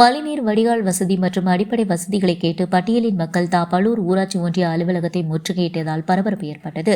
மழைநீர் வடிகால் வசதி மற்றும் அடிப்படை வசதிகளை கேட்டு பட்டியலின் மக்கள் தாப்பலூர் ஊராட்சி ஒன்றிய அலுவலகத்தை முற்றுகையிட்டதால் பரபரப்பு ஏற்பட்டது.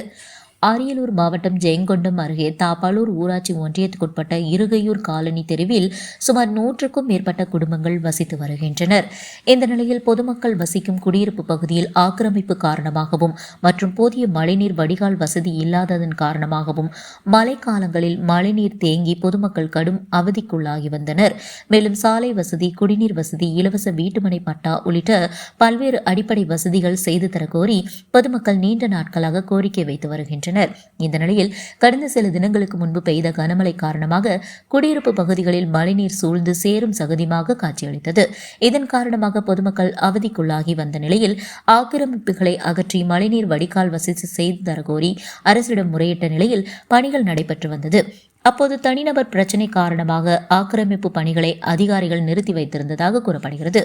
அரியலூர் மாவட்டம் ஜெயங்கொண்டம் அருகே தாப்பாலூர் ஊராட்சி ஒன்றியத்துக்குட்பட்ட இருகையூர் காலனி தெருவில் சுமார் நூற்றுக்கும் மேற்பட்ட குடும்பங்கள் வசித்து வருகின்றனர். இந்த நிலையில் பொதுமக்கள் வசிக்கும் குடியிருப்பு பகுதியில் ஆக்கிரமிப்பு காரணமாகவும் மற்றும் போதிய மழைநீர் வடிகால் வசதி இல்லாததன் காரணமாகவும் மழைக்காலங்களில் மழைநீர் தேங்கி பொதுமக்கள் கடும் அவதிக்குள்ளாகி வந்தனர். மேலும் சாலை வசதி குடிநீர் வசதி இலவச வீட்டுமனை பட்டா உள்ளிட்ட பல்வேறு அடிப்படை வசதிகள் செய்து தரக்கோரி பொதுமக்கள் நீண்ட நாட்களாக கோரிக்கை வைத்து வருகின்றனர். இந்த நிலையில் கடந்த சில தினங்களுக்கு முன்பு பெய்த கனமழை காரணமாக குடியிருப்பு பகுதிகளில் மழைநீர் சூழ்ந்து சேரும் சகதியாக காட்சியளித்தது. இதன் காரணமாக பொதுமக்கள் அவதிக்குள்ளாகி வந்த நிலையில் ஆக்கிரமிப்புகளை அகற்றி மழைநீர் வடிகால் வசதி செய்து தரகோரி அரசிடம் முறையிட்ட நிலையில் பணிகள் நடைபெற்று வந்தது. அப்போது தனிநபர் பிரச்சினை காரணமாக ஆக்கிரமிப்பு பணிகளை அதிகாரிகள் நிறுத்தி வைத்திருந்ததாக கூறப்படுகிறது.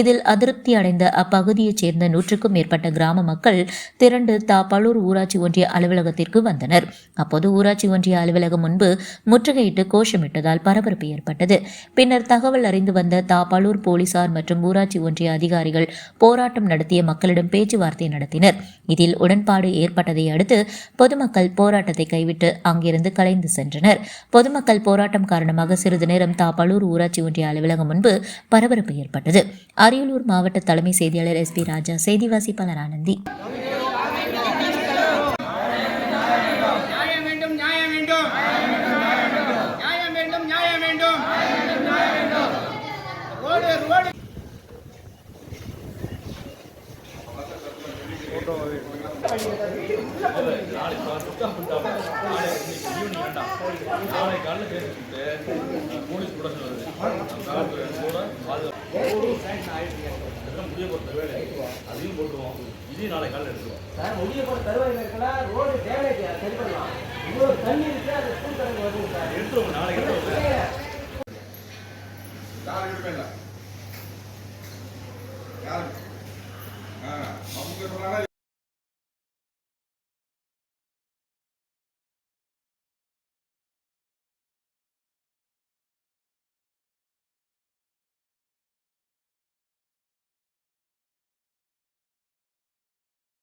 இதில் அதிருப்தி அடைந்த அப்பகுதியைச் சேர்ந்த நூற்றுக்கும் மேற்பட்ட கிராம மக்கள் திரண்டு தாப்பலூர் ஊராட்சி ஒன்றிய அலுவலகத்திற்கு வந்தனர். அப்போது ஊராட்சி ஒன்றிய அலுவலகம் முன்பு முற்றுகையிட்டு கோஷமிட்டதால் பரபரப்பு ஏற்பட்டது. பின்னர் தகவல் அறிந்து வந்த தாப்பலூர் போலீசார் மற்றும் ஊராட்சி ஒன்றிய அதிகாரிகள் போராட்டம் நடத்திய மக்களிடம் பேச்சுவார்த்தை நடத்தினர். இதில் உடன்பாடு ஏற்பட்டதை அடுத்து பொதுமக்கள் போராட்டத்தை கைவிட்டு அங்கிருந்து கலைந்து சென்றனர். பொதுமக்கள் போராட்டம் காரணமாக சிறிது நேரம் தாப்பலூர் ஊராட்சி ஒன்றிய அலுவலகம் முன்பு பரபரப்பு ஏற்பட்டது. அரியலூர் மாவட்ட தலைமை செய்தியாளர் எஸ் பி ராஜா செய்தி வாசிப்பாளர் ஆனந்தி. நியாயம் நாளை காலையில் போலீஸ் கூட வருது எல்லாம் முடிய போகிற வேலை அதையும் போட்டுருவோம் இதையும் நாளை காலையில் எடுத்துருவோம் சார் முடிய போற தருவாயில் இருக்கலாம் ரோடு டேமேஜ் சரி பண்ணலாம் இவ்வளோ தண்ணி இருக்கு அது ஸ்கூல் தண்ணி வருது சார் எடுத்துருவோம் நாளைக்கு எடுத்துருவோம் யாரும் இருக்கல அவங்க